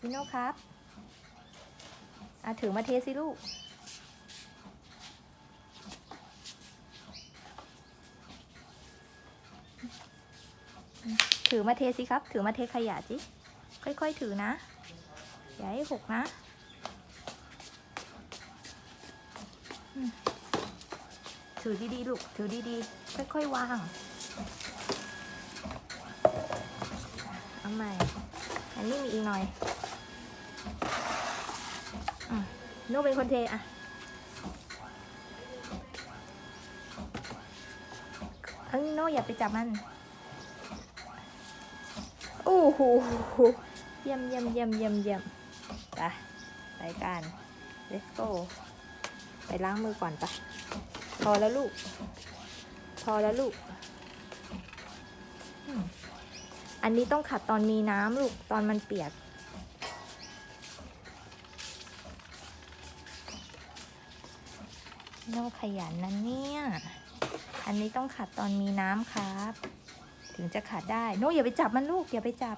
ซิโน่ครับอะถือมาเทสิลูก ถือมาเทสิครับ ถือมาเทขยะสิค่อยๆ ถือนะ อย่าให้หกนะถือดีๆลูก ถือดีๆ ค่อยๆ วาง เอาใหม่ อันนี้มีอีกหน่อย โน่เป็นคนเทอะเอ้ยโน่อย่าไปจับมัน โอ้โหเยี่ยมเยี่ยมเยี่ยมเยี่ยมเยี่ยมไปไปกัน let's go ไปล้างมือก่อนปะพอแล้วลูก พอแล้วลูก อันนี้ต้องขัดตอนมีน้ำลูก ตอนมันเปียก โน่ขยันนะเนี่ย อันนี้ต้องขัดตอนมีน้ำครับ ถึงจะขัดได้ โน่อย่าไปจับมันลูก อย่าไปจับ